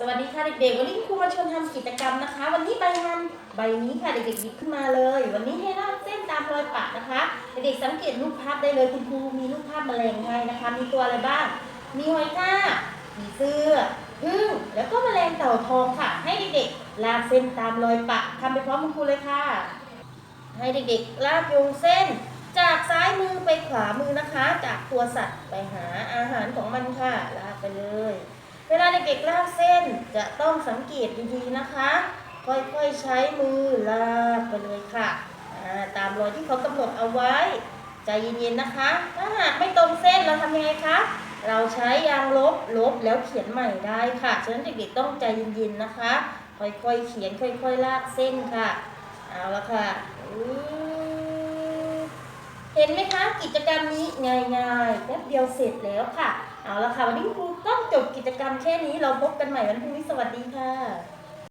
สวัสดีค่ะเด็กๆ วันนี้ครูมาชวนทำกิจกรรมนะคะ วันนี้ใบงานใบนี้ค่ะเด็กๆหยิบขึ้นมาเลย วันนี้ให้ลากเส้นตามรอยปะนะคะ เด็กๆสังเกตรูปภาพได้เลยคุณครูมีรูปภาพแมลงให้นะคะ มีตัวอะไรบ้าง มีหอยทากมีเสื้อพึ่งแล้วก็แมลงเต่าทองค่ะ ให้เด็กๆลากเส้นตามรอยปะทำไปพร้อมคุณครูเลยค่ะ ให้เด็กๆ ลากโยงเส้น จากซ้ายมือไปขวามือนะคะ จากตัวสัตว์ไปหาอาหารของมันค่ะ ลากไปเลย เวลาเด็กๆลากเส้นจะต้องสังเกตดีๆนะคะ ค่อยๆใช้มือลากไปเลยค่ะตามรอยที่เขากำหนดเอาไว้ ใจเย็นๆนะคะ ถ้าหากไม่ตรงเส้นเราทำยังไงคะเราใช้ยางลบลบแล้วเขียนใหม่ได้ค่ะฉะนั้นเด็กๆต้องใจเย็นๆนะคะ ค่อยๆเขียนค่อยๆลากเส้นค่ะเอาละค่ะเห็นไหมคะกิจกรรมนี้ ง่ายๆแป๊บเดียวเสร็จแล้วค่ะ เอาละค่ะ วันนี้ครูต้องจบกิจกรรมแค่นี้เราพบกันใหม่วันพรุ่งนี้สวัสดีค่ะ